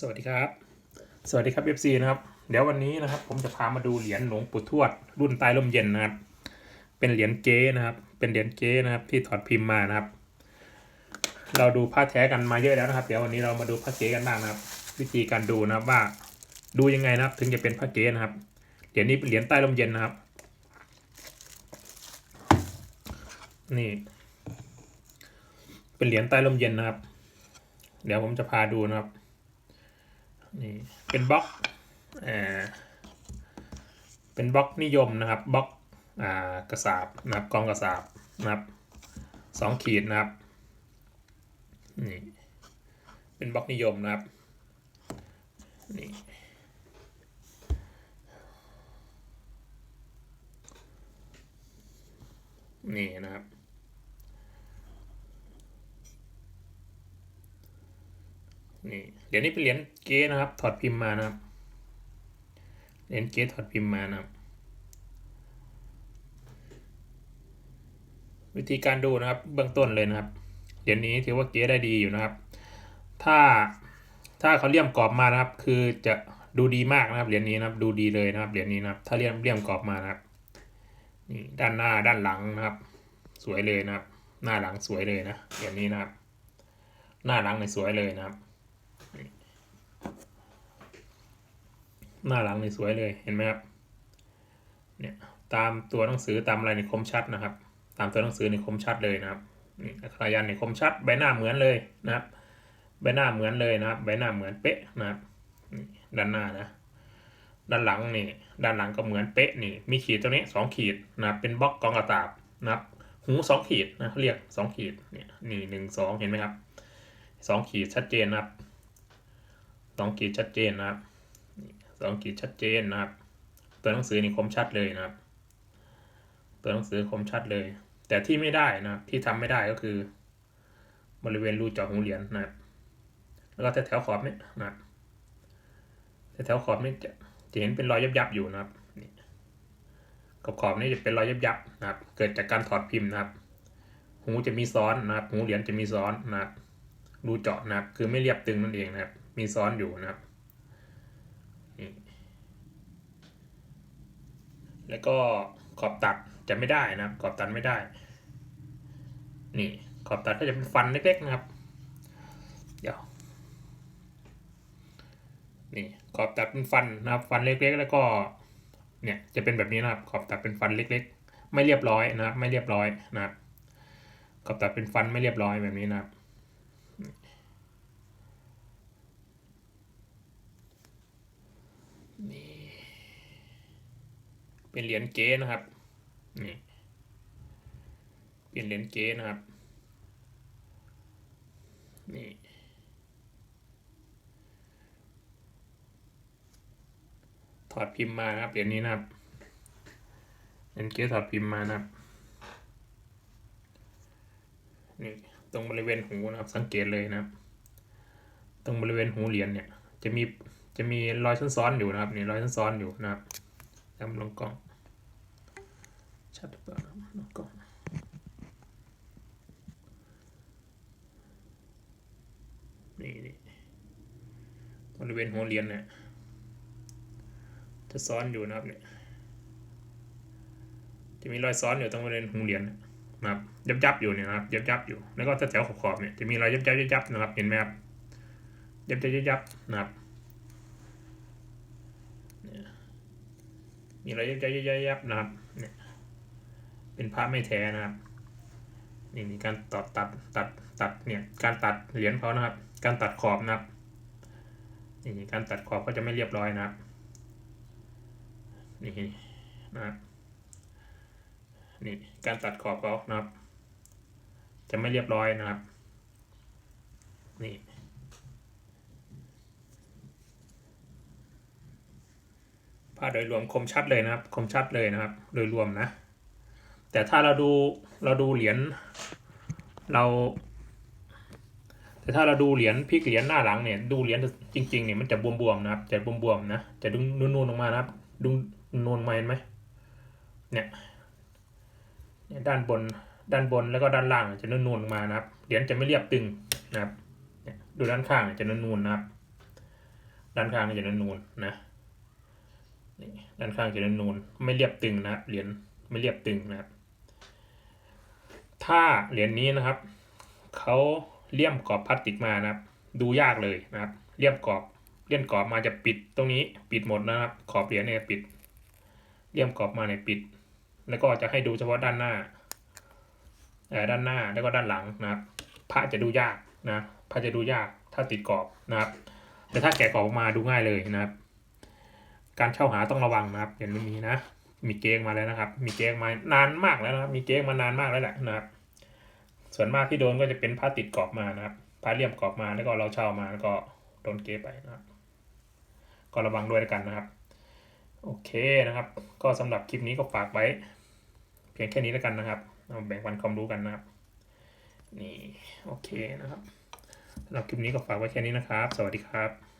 สวัสดีครับ สวัสดีครับ FC นะครับ เดี๋ยววันนี้นะครับ ผมจะพามาดูเหรียญหลวงปู่ทวด รุ่นใต้ร่มเย็นนะครับ เป็นเหรียญเก๊นะครับ เป็นเหรียญเก๊นะครับ ที่ถอดพิมพ์มานะครับ เราดูผ้าแท้กันมาเยอะแล้วนะครับ เดี๋ยววันนี้เรามาดูผ้าเก๊กันบ้างนะครับ วิธีการดูนะครับว่าดูยังไงนะครับ ถึงจะเป็นผ้าเก๊นะครับ เหรียญนี้เป็นเหรียญใต้ร่มเย็นนะครับ นี่ เป็นเหรียญใต้ร่มเย็นนะครับ เดี๋ยวผมจะพาดูนะครับ นี่เป็นบล็อกอ่าเป็นบล็อกนิยมนะครับบล็อกอ่ากระสาบนะครับกองกระสาบนะครับสองขีดนะครับนี่เป็นบล็อกนิยมนะครับนี่นี่นะครับ นี่เหรียญนี้เป็นเหรียญเก๊นะครับ ถอดพิมพ์มานะครับ เหรียญเก๊ถอดพิมพ์มานะครับ วิธีการดูนะครับ เบื้องต้นเลยนะครับ เหรียญนี้ถือว่าเก๊ได้ดีอยู่นะครับ ถ้าถ้าเขาเลี่ยมกรอบมานะครับ คือจะดูดีมากนะครับ เหรียญนี้นะครับ ดูดีเลยนะครับ เหรียญนี้นะครับ ถ้าเลี่ยมเลี่ยมกรอบมานะครับ นี่ด้านหน้าด้านหลังนะครับ สวยเลยนะครับ หน้าหลังสวยเลยนะ เหรียญนี้นะครับ หน้าหลังในสวยเลยนะครับ หน้าหลังนี่สวยเลยเห็นไหมครับเนี่ยตามตัวหนังสือตามอะไรในคมชัดนะครับ ตามตัวหนังสือในคมชัดเลยนะครับนี่อักขระยันในคมชัดใบหน้าเหมือนเลยนะครับ ใบหน้าเหมือนเลยนะครับ ใบหน้าเหมือนเป๊ะนะครับด้านหน้านะ ด้านหลังนี่ ด้านหลังก็เหมือนเป๊ะนี่ มีขีดตรงนี้สองขีดนะครับเป็นบล็อกกองกระตาบนะครับหูสองขีดนะเรียกสองขีดเนี่ยนี่หนึ่งสองเห็นไหมครับสองขีดชัดเจนนะครับสองขีดชัดเจนนะครับ สองขีดชัดเจนนะครับ ตัวหนังสือนี่คมชัดเลยนะครับ ตัวหนังสือคมชัดเลย แต่ที่ไม่ได้นะครับ ที่ทำไม่ได้ก็คือ บริเวณรูเจาะหูเหรียญนะครับ แล้วก็แถวขอบนี่นะครับแถวขอบนี่จะจะเห็นเป็นรอยยับๆอยู่นะครับนี่ขอบขอบนี่จะเป็นรอยยับๆนะครับ เกิดจากการถอดพิมพ์นะครับ หูจะมีซ้อนนะครับ หูเหรียญจะมีซ้อนนะครับรูเจาะนะครับ คือไม่เรียบตึงนั่นเองนะครับ มีซ้อนอยู่นะครับ แล้วก็ขอบตัดจะไม่ได้นะครับ ขอบตัดไม่ได้ นี่ขอบตัดก็จะเป็นฟันเล็กๆนะครับ เดี๋ยว นี่ขอบตัดเป็นฟันนะครับ ฟันเล็กๆ แล้วก็ เนี่ยจะเป็นแบบนี้นะครับ ขอบตัดเป็นฟันเล็ก ๆ ไม่เรียบร้อยนะครับ ไม่เรียบร้อยนะครับขอบตัดเป็นฟันไม่เรียบร้อยแบบนี้นะครับ เป็นเหรียญเก๊นะครับนี่เป็นเหรียญเก๊นะครับนี่ถอดพิมพ์มาครับเหรียญนี้นะครับเหรียญเก๊ถอดพิมพ์มานะครับนี่ตรงบริเวณหูนะครับสังเกตเลยนะครับ ตรงบริเวณหูเหรียญเนี่ย จะมีจะมีรอยซ้อนๆอยู่นะครับนี่รอยซ้อนๆอยู่นะครับ จำลงกล้องชัดหรือเปล่านะครับลงกล้องนี่นี่บริเวณหัวเรียญเนี่ยจะซ้อนอยู่นะครับเนี่ยจะมีรอยซ้อนอยู่ตรงบริเวณหูเหรียญนะครับยับยับอยู่เนี่ยนะครับยับยับอยู่แล้วก็แถวๆขอบเนี่ยจะมีรอยยับยับยับยับนะครับเห็นไหมครับยับยับยับยับนะครับ มีรอยยับยับยับยับยับนะครับเนี่ยเป็นพระไม่แท้นะครับนี่มีการตัดตัดตัดตัดเนี่ยการตัดเหรียญเขานะครับ การตัดขอบนะครับนี่การตัดขอบก็จะไม่เรียบร้อยนะครับนี่นะครับนี่การตัดขอบเขานะครับ จะไม่เรียบร้อยนะครับ นี่าพโดยรวมคมชัดเลยนะครับ คมชัดเลยนะครับ โดยรวมนะ แต่ถ้าเราดูเราดูเหรียญเรา แต่ถ้าเราดูเหรียญพลิกเหรียญหน้าหลังเนี่ย ดูเหรียญจริงๆเนี่ยมันจะบวมๆนะครับ จะบวมๆนะ จะดึงนูนๆลงมานะครับ ดึงนูนมาเห็นไหมเนี่ยเนี่ยด้านบนด้านบนแล้วก็ด้านล่างจะนูนๆลงมานะครับ เหรียญจะไม่เรียบตึงนะครับดูด้านข้างจะนูนๆนะครับ ด้านข้างจะนูนๆนะ ด้านข้างจะนูนไม่เรียบตึงนะเหรียญไม่เรียบตึงนะครับ ถ้าเหรียญนี้นะครับเขาเลี่ยมกรอบพลาสติกมานะครับ ดูยากเลยนะครับ เลี่ยมกรอบเลี่ยมกรอบมาจะปิดตรงนี้ปิดหมดนะครับ ขอบเหรียญเนี่ยปิด เลี่ยมกรอบมาเนี่ยปิด แล้วก็จะให้ดูเฉพาะด้านหน้าด้านหน้าแล้วก็ด้านหลังนะครับ พระจะดูยากนะพระจะดูยากถ้าติดกรอบนะครับ แต่ถ้าแกะกรอบออกมาดูง่ายเลยนะครับ การเช่าหาต้องระวังนะครับ เหรียญรุ่นนี้นะ มีเก๊กมาแล้วนะครับ มีเก๊กมานานมากแล้วนะครับ มีเก๊กมานานมากแล้วแหละนะครับ ส่วนมากที่โดนก็จะเป็นผ้าติดกรอบมานะครับผ้าเลี่ยมกรอบมาแล้วก็เราเช่ามาแล้วก็โดนเก๊ไปนะครับ ก็ระวังด้วยกันนะครับ โอเคนะครับ ก็สำหรับคลิปนี้ก็ฝากไว้ เพียงแค่นี้แล้วกันนะครับเาแบ่งปันความรู้กันนะครับ นี่โอเคนะครับสำหรับคลิปนี้ก็ฝากไว้แค่นี้นะครับ สวัสดีครับ